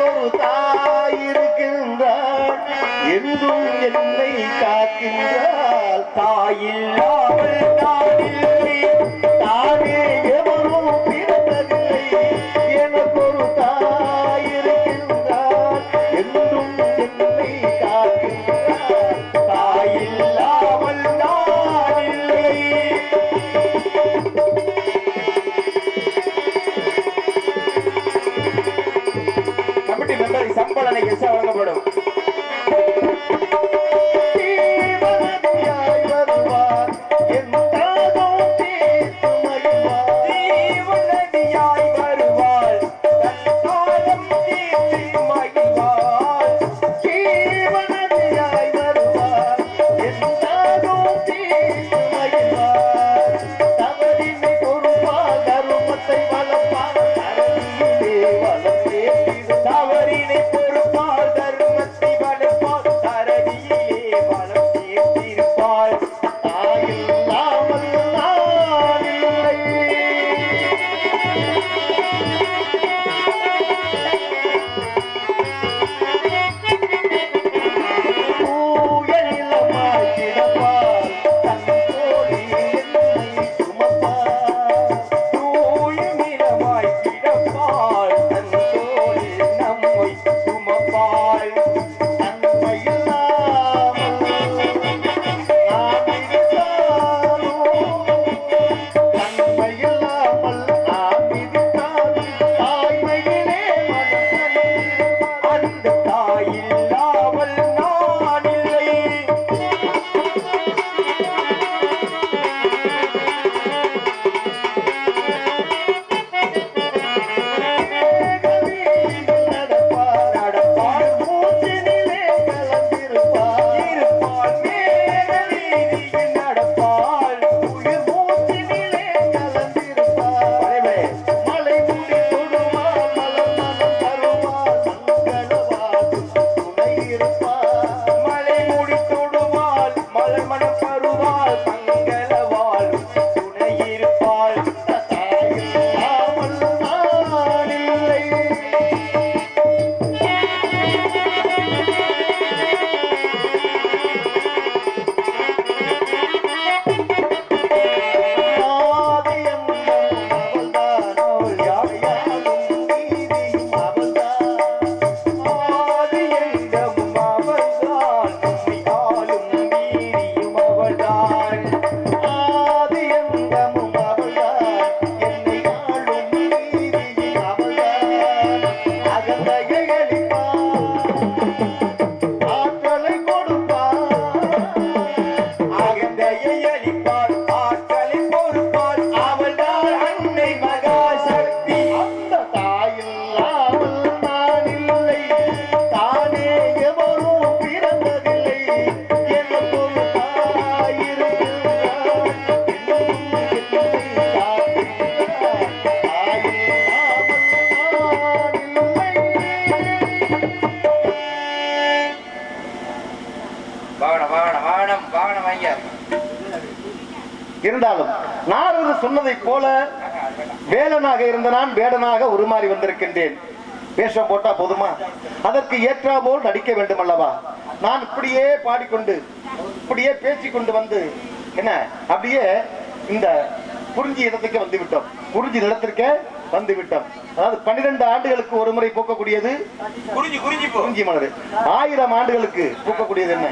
ஒரு தாயிருக்கின்றார் என்றும் என்னை காக்கின்றால் தாயில்லாமல் நான் பலப்பா சொன்னதை போல வேலனாக இருந்த நான் வேடனாக உருமாறி வந்திருக்கின்றேன். வேஷம் போட்டா போதுமா? அதற்கு ஏற்றா போல் நடிக்க வேண்டும் அல்லவா நான் இப்படியே பாடிக்கொண்டு இப்படியே பேசிக்கொண்டு வந்து என்ன? அப்படியே இந்த குறிஞ்சி இடத்துக்கு வந்து விட்டோம் குறிஞ்சி நிலத்திற்கே வந்து விட்டோம் அதாவது பன்னிரண்டு ஆண்டுகளுக்கு ஒரு முறை பூக்கக்கூடியது குறிஞ்சி குறிஞ்சி குறிஞ்சி மலர். ஆயிரம் ஆண்டுகளுக்கு பூக்கக்கூடியது என்ன?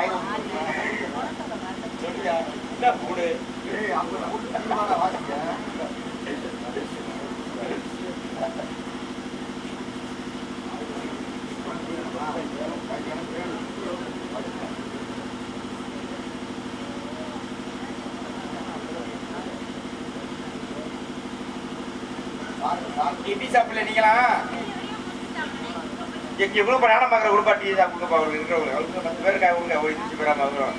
ஆயிரம். டிபி ஷாப்பில் நீங்களா? எவ்வளோ பிரயாணம் பார்க்குற குடும்பா டிவி ஷாப்புக்கு இருக்கிறவங்க. அவங்க பத்து பேருக்கு அவங்க இருந்துச்சு பேராமல் இருக்கிறோம்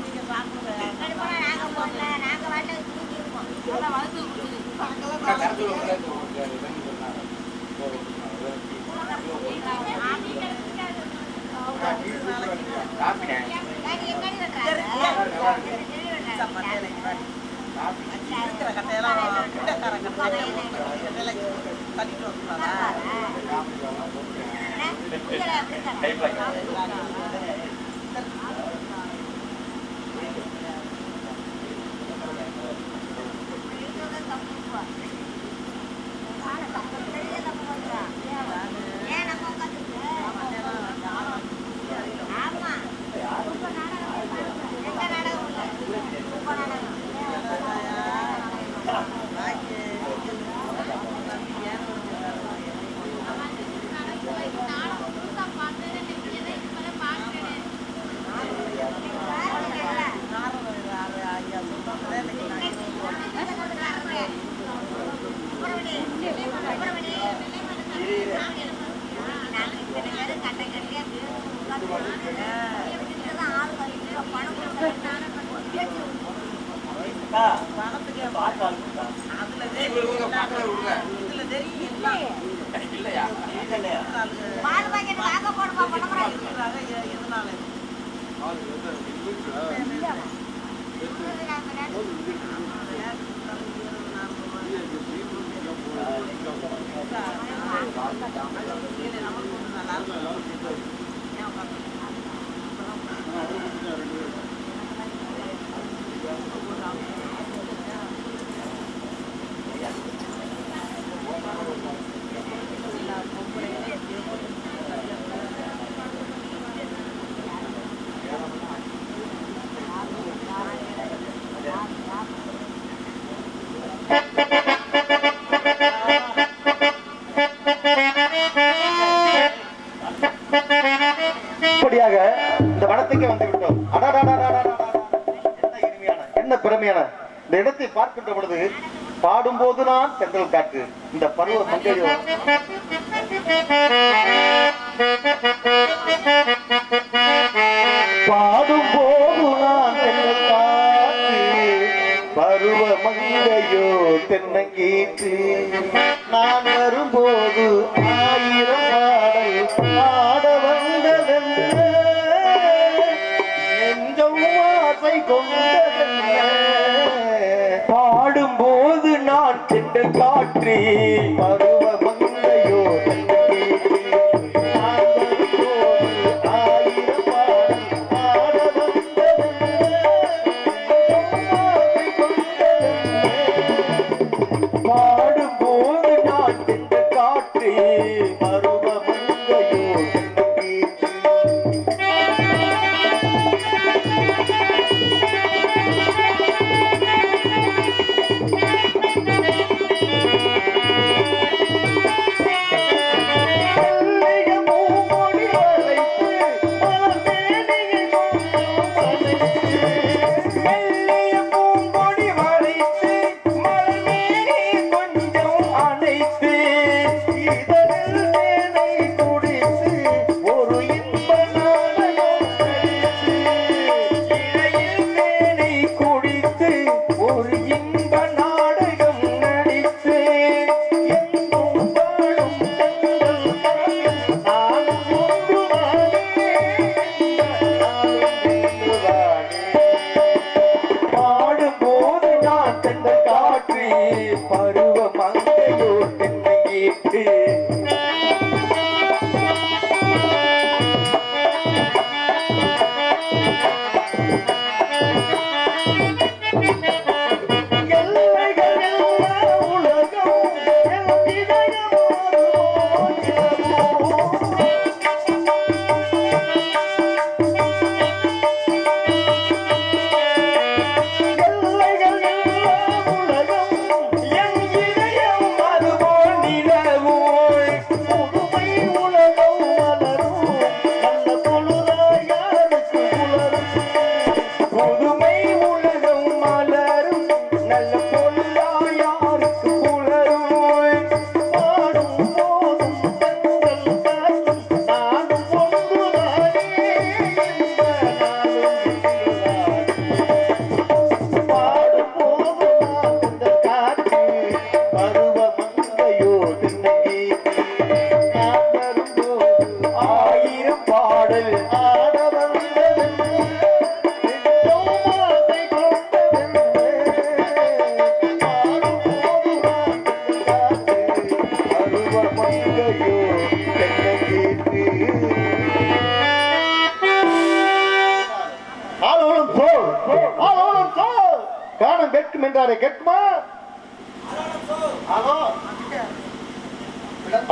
thấy vậy இந்த இடத்தை பார்க்கின்ற பொழுது பாடும்போது நான் சென்றல் காற்று. இந்த பருவ சங்கேதம் பாடும் போது நான் சென்றல் காற்று. பருவ மங்கையோ தென்னங்கீற்று நான் வரும்போது ஆய் அது நான் சென்று காற்றி. பருவ மங்கையோ பாடும்போது நான் சென்று காற்றி. பருவ மங்கையோ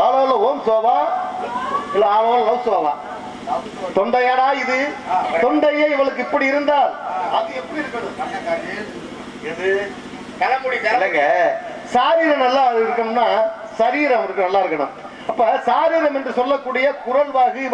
ஆளோல ஓம் சோவா இல்ல ஆளோல லவ் சோவா. தொண்டையாடா இது? தொண்டையே இவளுக்கு இப்படி இருந்தால்? அது எப்படி இருக்கணும்? சாரீரம் நல்லா இருக்கணும்னா சரீரம் நல்லா இருக்கணும். அப்ப சாரீரம் என்று சொல்லக்கூடிய குரல் வாகு